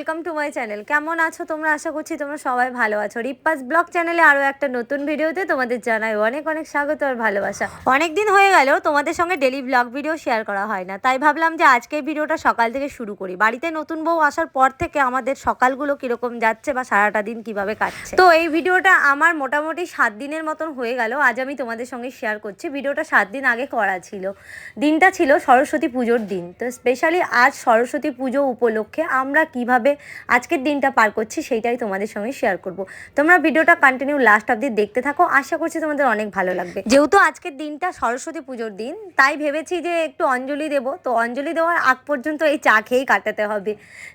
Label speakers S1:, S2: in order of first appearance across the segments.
S1: Welcome to my channel কেমন আছো তোমরা? আশা করছি তোমরা সবাই ভালো আছো। রিপ্পাস ব্লগ চ্যানেলে আরও একটা নতুন ভিডিওতে তোমাদের জানাই অনেক অনেক স্বাগত আর ভালোবাসা। অনেক দিন হয়ে গেল তোমাদের সঙ্গে ডেলি ব্লগ ভিডিও শেয়ার করা হয় না। তাই ভাবলাম যে আজকের ভিডিওটা সকাল থেকে শুরু করি। বাড়িতে নতুন বউ আসার পর থেকে আমাদের সকালগুলো কীরকম যাচ্ছে বা সারাটা দিন কীভাবে কাটছে। তো এই ভিডিওটা আমার মোটামুটি সাত দিনের মতন হয়ে গেল। আজ আমি তোমাদের সঙ্গে শেয়ার করছি। ভিডিওটা সাত দিন আগে করা ছিল। দিনটা ছিল সরস্বতী পুজোর দিন। তো স্পেশালি আজ সরস্বতী পুজো উপলক্ষে আমরা কীভাবে আজকের দিনটা পার করছি, সেইটাই তোমাদের সঙ্গে শেয়ার করব। তোমরা ভিডিওটা কন্টিনিউ লাস্ট অব্দি দেখতে থাকো, আশা করছি তোমাদের অনেক ভালো লাগবে। যেহেতু আজকের দিনটা সরস্বতী পুজোর দিন, তাই ভেবেছি যে একটু অঞ্জলি দেব। তো অঞ্জলি দেওয়ার আগ পর্যন্ত এই চা খেয়েই কাটাতে হবে।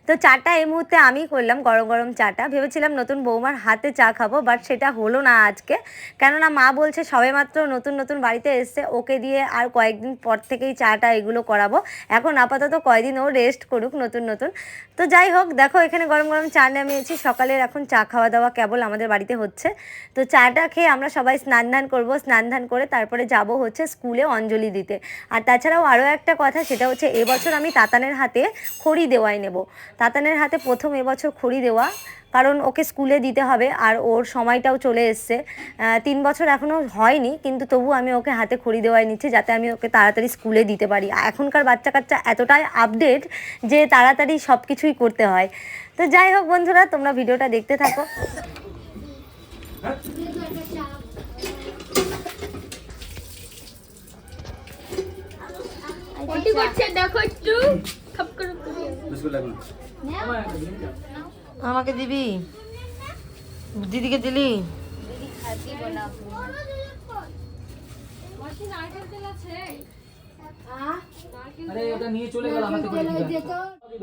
S1: তো চাটা এই মুহূর্তে আমি করলাম, গরম গরম চাটা। ভেবেছিলাম নতুন বৌমার হাতে চা খাব বাট সেটা হলো না আজকে। কেননা মা বলছে সবেমাত্র নতুন নতুন বাড়িতে এসছে, ওকে দিয়ে আর কয়েকদিন পর থেকেই চাটা এগুলো করাবো। এখন আপাতত কয়দিন ও রেস্ট করুক নতুন নতুন। তো যাই হোক দেখো, এখানে গরম গরম চা নামিয়েছি। সকালের এখন চা খাওয়া দাওয়া কেবল আমাদের বাড়িতে হচ্ছে। তো চাটা খেয়ে আমরা সবাই স্নান ধান করব। স্নান ধান করে তারপরে যাব হচ্ছে স্কুলে অঞ্জলি দিতে। আর তাছাড়াও আরও একটা কথা, সেটা হচ্ছে এবছর আমি তাতানের হাতে খড়ি দেওয়াই নেব। তাতানের হাতে প্রথম এবছর খড়ি দেওয়া। কারণ ওকে স্কুলে দিতে হবে আর ওর সময়টাও চলে এসছে। তিন বছর এখনও হয়নি কিন্তু তবু আমি ওকে হাতে খড়ি দেওয়াই নিচ্ছি যাতে আমি ওকে তাড়াতাড়ি স্কুলে দিতে পারি। এখনকার বাচ্চা কাচ্চা এতটাই আপডেট যে তাড়াতাড়ি সব কিছুই করতে হয়। তো যাই হোক বন্ধুরা তোমরা ভিডিওটা দেখতে থাকো।
S2: দেখো একটু। খাপ করে।
S1: আমাকে দিবি? দিদিকে দিলি?
S3: আরে ওটা নিয়ে চলে গেল হাতে করে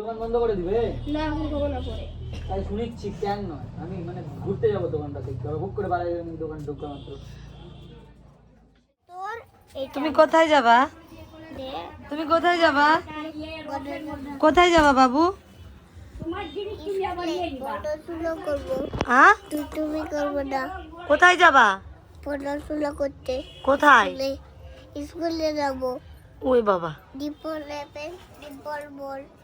S3: দোকান বন্ধ করে দিবে?
S2: না এখন খাব না পরে।
S3: তাই শুনেছি কেন নয়? আমি মানে ঘুরতে যাব দোকানটা দেখতে হবে। বুক করে আমি দোকান মাত্র।
S1: তুমি কোথায় যাবা? তুমি কোথায় যাবা? কোথায় যাবা বাবু? কোথায় যাবা?
S2: পড়াশোনা করতে।
S1: কোথায়?
S2: স্কুলে। যাব।
S1: ওই বাবা।
S2: ডিপল ডিপল বল।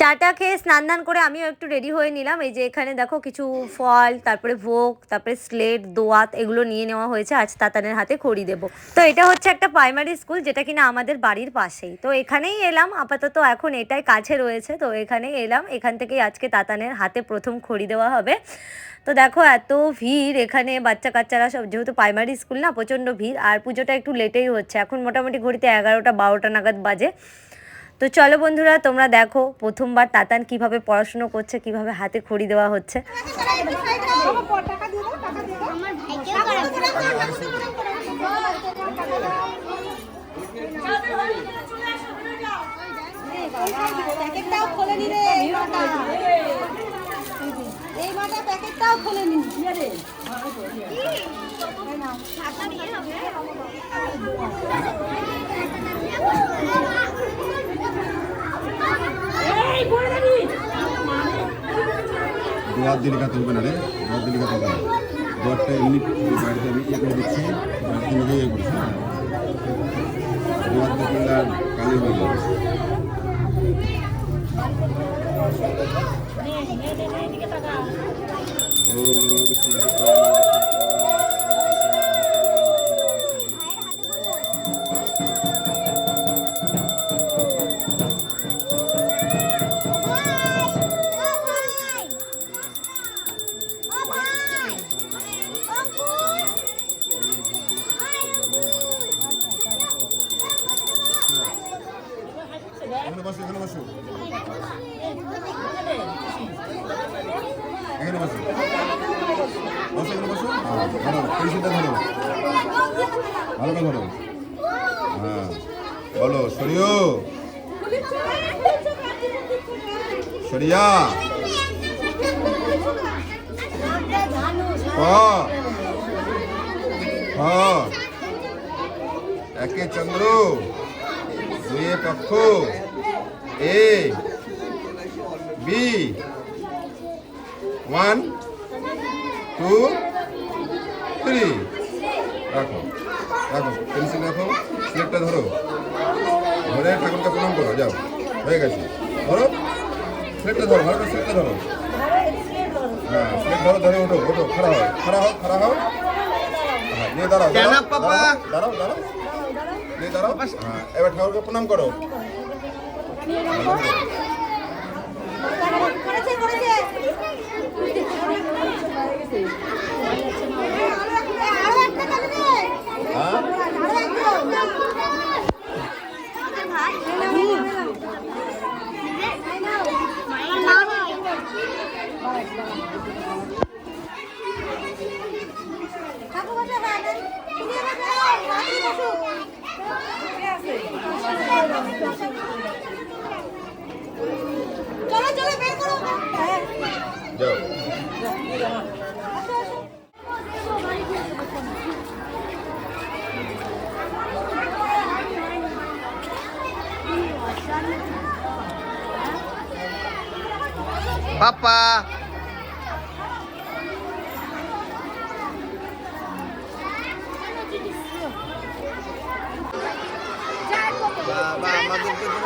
S1: চাটা খেয়ে স্নান দান করে আমিও একটু রেডি হয়ে নিলাম। এই যে এখানে দেখো কিছু ফল, তারপরে ভোগ, তারপরে স্লেট দোয়াত এগুলো নিয়ে নেওয়া হয়েছে। আজ তাতানের হাতে খড়ি দেব। তো এটা হচ্ছে একটা প্রাইমারি স্কুল যেটা কিনা আমাদের বাড়ির পাশেই। তো এখানেই এলাম, আপাতত এখন এটাই কাছে রয়েছে। তো এখানেই এলাম, এখান থেকেই আজকে তাতানের হাতে প্রথম খড়ি দেওয়া হবে। তো দেখো এত ভিড় এখানে, বাচ্চা কাচ্চারা সব, যেহেতু প্রাইমারি স্কুল না, প্রচণ্ড ভিড়। আর পুজোটা একটু লেটেই হচ্ছে। এখন মোটামুটি ঘড়িতে এগারোটা, বারোটা নাগাদ বাজে। তো চলো বন্ধুরা, তোমরা দেখো প্রথমবার তাতান কীভাবে পড়াশুনো করছে, কীভাবে হাতে খড়ি দেওয়া হচ্ছে।
S4: এই মাটা প্যাকেটটাও খোলে
S5: দোয়ার দিলিকা তুলবে না রে? দোয়ার দিলিকা তুলবে না দোয়ারটা এমনি বাড়িতে আমি ইয়ে করে দিচ্ছি বাড়িতে নিজে ইয়ে করছি দোয়ার আর কালি হয়ে যাবে এখানে সরিও সরিয়া ক খ একে চন্দ্র দুয়ে পক্ষ A B one two three রাখো রাখো পেন্সিল রাখো স্লেটটা ধরো ধরে ঠাকুরকে প্রণাম করো যাও। হয়ে গেছে। ধরো। স্লেটটা ধরো ভালো করে স্লেটটা ধরো। হ্যাঁ স্লেট ধরো ধরে ওঠো ওঠো খাড়া হও খাড়া হও খাড়া হও। হ্যাঁ নিয়ে দাঁড়াও, দাঁড়াও। দাঁড়াও নিয়ে দাঁড়াও। হ্যাঁ এবার ঠাকুরকে প্রণাম করো
S4: করেছে করেছে আরও একটা কাটবে
S5: হ্যাঁ
S4: আরও একটা ঠাকুর বসে বাইরে তুমি এবার যাও মাটি বসো চলো চলো বের করো হ্যাঁ
S5: যাও
S6: পাপা বাবা আমাদেরকে পুরো ফ্রেমের বাইরে রেখে দিচ্ছিস রে।
S3: ওয়াইড অ্যাঙ্গেল সবাই ফেমে থাকবে
S6: এতদিন রিতা আসেনি, আমি ফ্রেমে জায়গা পেয়েছি এখন রিতা আসে আমার ফ্রেমে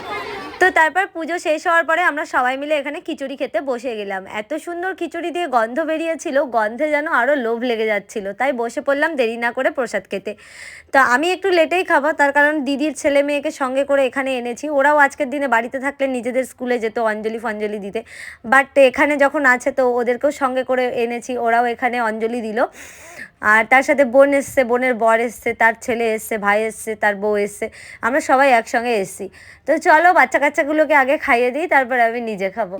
S1: তো তারপর পুজো শেষ হওয়ার পরে আমরা সবাই মিলে এখানে খিচুড়ি খেতে বসে গেলাম। এত সুন্দর খিচুড়ি দিয়ে গন্ধ বেরিয়েছিল, গন্ধে যেন আরও লোভ লেগে যাচ্ছিল। তাই বসে পড়লাম দেরি না করে প্রসাদ খেতে। তো আমি একটু লেটেই খাব, তার কারণ দিদির ছেলে মেয়েকে সঙ্গে করে এখানে এনেছি। ওরাও আজকের দিনে বাড়িতে থাকলে নিজেদের স্কুলে যেত, অঞ্জলি ফঞ্জলি দিতে। বাট এখানে যখন আছে তো ওদেরকেও সঙ্গে করে এনেছি, ওরাও এখানে অঞ্জলি দিল। আর তার সাথে বোন এসছে, বোনের বর এসছে, তার ছেলে এসছে, ভাই এসছে, তার বউ এসছে। আমরা সবাই একসঙ্গে এসছি। তো চলো বাচ্চা কাচ্চাগুলোকে আগে খাইয়ে দিই, তারপর আমি নিজে খাব।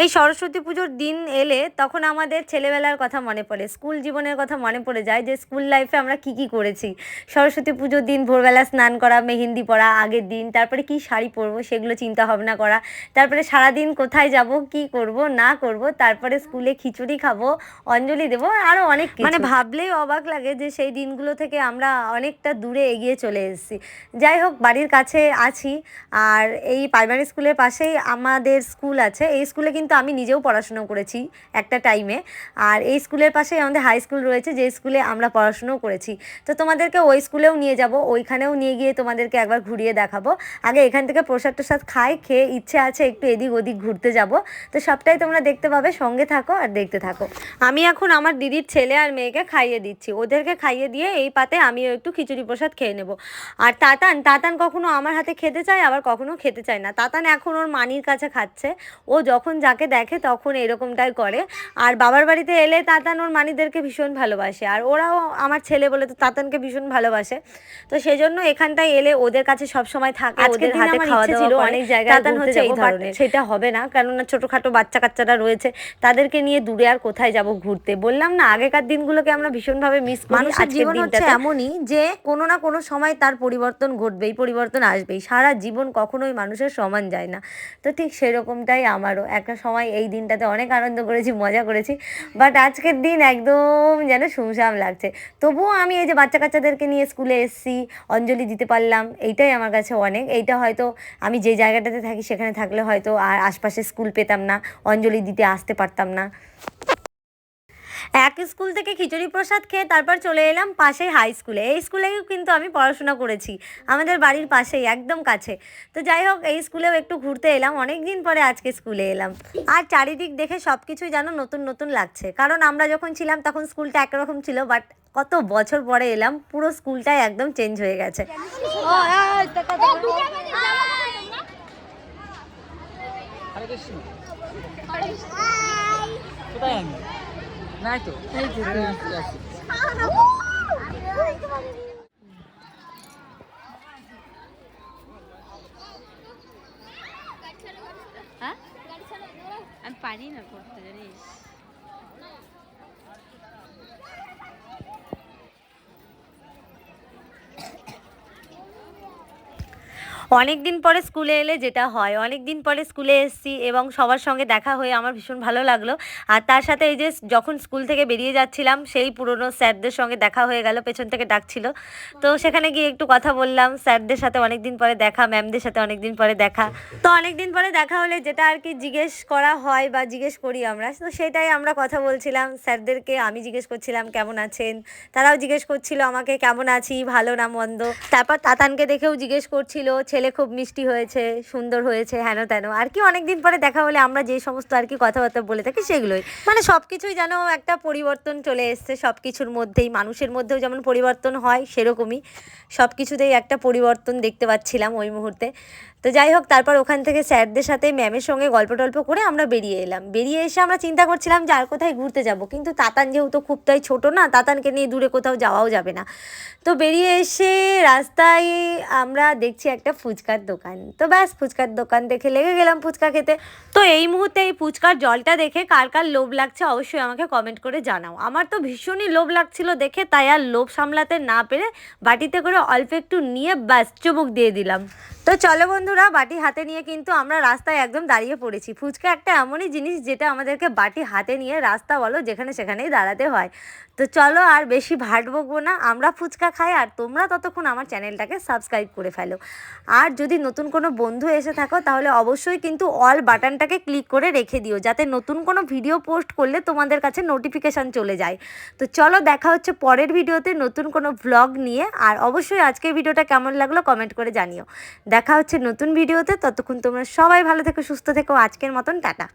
S1: এই সরস্বতী পুজোর দিন এলে তখন আমাদের ছেলেবেলার কথা মনে পড়ে, স্কুল জীবনের কথা মনে পড়ে যায় যে স্কুল লাইফে আমরা কি কি করেছি। সরস্বতী পুজোর দিন ভোরবেলা স্নান করা, মেহেন্দি পরা, আগের দিন, তারপরে কি শাড়ি পরবো সেগুলো চিন্তা ভাবনা করা, তারপরে সারাদিন কোথায় যাব, কি করব, না করব, তারপরে স্কুলে খিচুড়ি খাব, অঞ্জলি দেবো আরও অনেক মানে ভাবলেই অবাক লাগে যে সেই দিনগুলো থেকে আমরা অনেকটা দূরে এগিয়ে চলে এসেছি। যাই হোক, বাড়ির কাছে আছি, আর এই প্রাইমারি স্কুলের পাশেই আমাদের স্কুল আছে। এই স্কুলে কিন্তু আমি নিজেও পড়াশুনো করেছি একটা টাইমে আর এই স্কুলের পাশেই আমাদের হাই স্কুল রয়েছে যে স্কুলে আমরা পড়াশুনো করেছি। তো তোমাদেরকে ওই স্কুলেও নিয়ে যাব, ওইখানেও নিয়ে গিয়ে তোমাদেরকে একবার ঘুরিয়ে দেখাবো। আগে এখান থেকে প্রসাদ টোসাদ খাই, খেয়ে ইচ্ছে আছে একটু এদিক ওদিক ঘুরতে যাব। তো সবটাই তোমরা দেখতে পাবে, সঙ্গে থাকো আর দেখতে থাকো। আমি এখন আমার দিদির ছেলে আর মেয়েকে খাইয়ে দিচ্ছি। ওদেরকে খাইয়ে দিয়ে এই পাতে আমিও একটু খিচুড়ি প্রসাদ খেয়ে নেব। আর তাতান তাতান কখনো আমার হাতে খেতে চায়, আবার কখনো খেতে চায় না। তাতান এখন ওর মানির কাছে খাচ্ছে। ও যখন যাকে দেখে তখন এরকমটাই করে। আর বাবার বাড়িতে এলে তাতান ওর মানিদেরকে ভীষণ ভালোবাসে। আর ওরাও আমার ছেলে বলে তো তাতানকে ভীষণ ভালোবাসে। তো সেই জন্য এখানটায় এলে ওদের কাছে সব সময় থাকে ওদের হাতে খাওয়া দাওয়া ছিল অনেক জায়গায় তাতান হচ্ছে এই ধরনের। সেটা হবে না কেননা ছোটখাটো বাচ্চা কাচ্চারা রয়েছে। তাদেরকে নিয়ে দূরে আর কোথায় যাব ঘুরতে? বললাম না আগেকার দিনগুলোকে আমরা ভীষণভাবে মিস করি মানুষের জীবন হচ্ছে এমনই যে কোনো না কোনো সময় তার পরিবর্তন ঘটবেই পরিবর্তন আসবেই। সারা জীবন কখনোই মানুষের সমান যায় না। তো ঠিক সেরকমটাই আমারও। একটা সময় এই দিনটাতে অনেক আনন্দ করেছি, মজা করেছি। বাট আজকের দিন একদম যেন সুমসাম লাগছে। তবুও আমি এই যে বাচ্চা কাচ্চাদেরকে নিয়ে স্কুলে এসেছি, অঞ্জলি দিতে পারলাম, এইটাই আমার কাছে অনেক। এইটা হয়তো আমি যে জায়গাটাতে থাকি, সেখানে থাকলে হয়তো আর আশপাশে স্কুল পেতাম না, অঞ্জলি দিতে আসতে পারতাম না। এক স্কুল থেকে খিচুড়ি প্রসাদ খেয়ে তারপর চলে এলাম পাশেই হাই স্কুলে এই স্কুলেও কিন্তু আমি পড়াশোনা করেছি। আমাদের বাড়ির পাশেই, একদম কাছে। তো যাই হোক, এই স্কুলেও একটু ঘুরতে এলাম। অনেক দিন পরে আজকে স্কুলে এলাম। আর চারিদিক দেখে সব কিছুই যেন নতুন নতুন লাগছে। কারণ আমরা যখন ছিলাম, তখন স্কুলটা একরকম ছিল বাট কত বছর পরে এলাম, পুরো স্কুলটাই একদম চেঞ্জ হয়ে গেছে।
S3: কোথায় নাই তো এই যে তুই আসছিস, আসছিস।
S2: আমি পারি না করতে জানিস
S1: অনেক দিন পরে স্কুলে এলে যেটা হয় অনেক দিন পরে স্কুলে এসেছি এবং সবার সঙ্গে দেখা হয়ে আমার ভীষণ ভালো লাগল। আর তার সাথে এই যে যখন স্কুল থেকে বেরিয়ে যাচ্ছিলাম, সেই পুরনো স্যারদের সঙ্গে দেখা হয়ে গেল, পেছন থেকে ডাকছিল। তো সেখানে গিয়ে একটু কথা বললাম, স্যারদের সাথে অনেক দিন পরে দেখা, ম্যামদের সাথে অনেক দিন পরে দেখা। তো অনেক দিন পরে দেখা হলে যেটা আর কি জিজ্ঞেস করা হয় বা জিজ্ঞেস করি আমরা, তো সেটাই আমরা কথা বলছিলাম। স্যারদেরকে আমি জিজ্ঞেস করছিলাম, কেমন আছেন? তারাও জিজ্ঞেস করছিল আমাকে, কেমন আছি? ভালো না মন্দ? তারপর তাতানকে দেখেও জিজ্ঞেস করছিল ছেলে খুব মিষ্টি হয়েছে, সুন্দর হয়েছে, হেন তেন। আর কি অনেকদিন পরে দেখা হলে আমরা যে সমস্ত আর কি কথাবার্তা বলে থাকি সেগুলোই। মানে সব কিছুই যেন একটা পরিবর্তন চলে এসছে সব কিছুর মধ্যেই, মানুষের মধ্যেও যেমন পরিবর্তন হয় সেরকমই। সব কিছুতেই একটা পরিবর্তন দেখতে পাচ্ছিলাম ওই মুহূর্তে। তো যাই হোক, তারপর ওখান থেকে স্যারদের সাথে ম্যামের সঙ্গে গল্প টল্প করে আমরা বেরিয়ে এলাম। বেরিয়ে এসে আমরা চিন্তা করছিলাম যে আর কোথায় ঘুরতে যাব। কিন্তু তাতান যেহেতু খুবটাই ছোট না, তাতানকে নিয়ে দূরে কোথাও যাওয়াও যাবে না। তো বেরিয়ে এসে রাস্তায় আমরা দেখছি একটা ফুচকার দোকান। তো ব্যাস, ফুচকার দোকান দেখে লেগে গেলাম ফুচকা খেতে। তো এই মুহূর্তে এই ফুচকার জলটা দেখে কার কার লোভ লাগছে অবশ্যই আমাকে কমেন্ট করে জানাও। আমার তো ভীষণই লোভ লাগছিল দেখে, তাই আর লোভ সামলাতে না পেরে বাটিতে করে অল্প একটু নিয়ে ব্যাস, চুমুক দিয়ে দিলাম। তো চলো বন্ধুরা, বাটি হাতে নিয়ে কিন্তু আমরা রাস্তায় একদম দাঁড়িয়ে পড়েছি। ফুচকা একটা এমনই জিনিস যেটা আমাদেরকে বাটি হাতে নিয়ে রাস্তা বলো, যেখানে সেখানেই দাঁড়াতে হয়। তো চলো আর বেশি ভাট বকবো না, আমরা ফুচকা খাই আর তোমরা ততক্ষণ আমার চ্যানেলটাকে সাবস্ক্রাইব করে ফেলো। আর যদি নতুন কোনো বন্ধু এসে থাকো, তাহলে অবশ্যই কিন্তু অল বাটনটাকে ক্লিক করে রেখে দিও, যাতে নতুন কোনো ভিডিও পোস্ট করলে তোমাদের কাছে নোটিফিকেশান চলে যায়। তো চলো দেখা হচ্ছে পরের ভিডিওতে নতুন কোনো ভ্লগ নিয়ে, আর অবশ্যই আজকের ভিডিওটা কেমন লাগল কমেন্ট করে জানিও। দেখা হচ্ছে নতুন ভিডিওতে ততক্ষণ তোমরা সবাই ভালো থেকো সুস্থ থেকো আজকের মতন টাটা।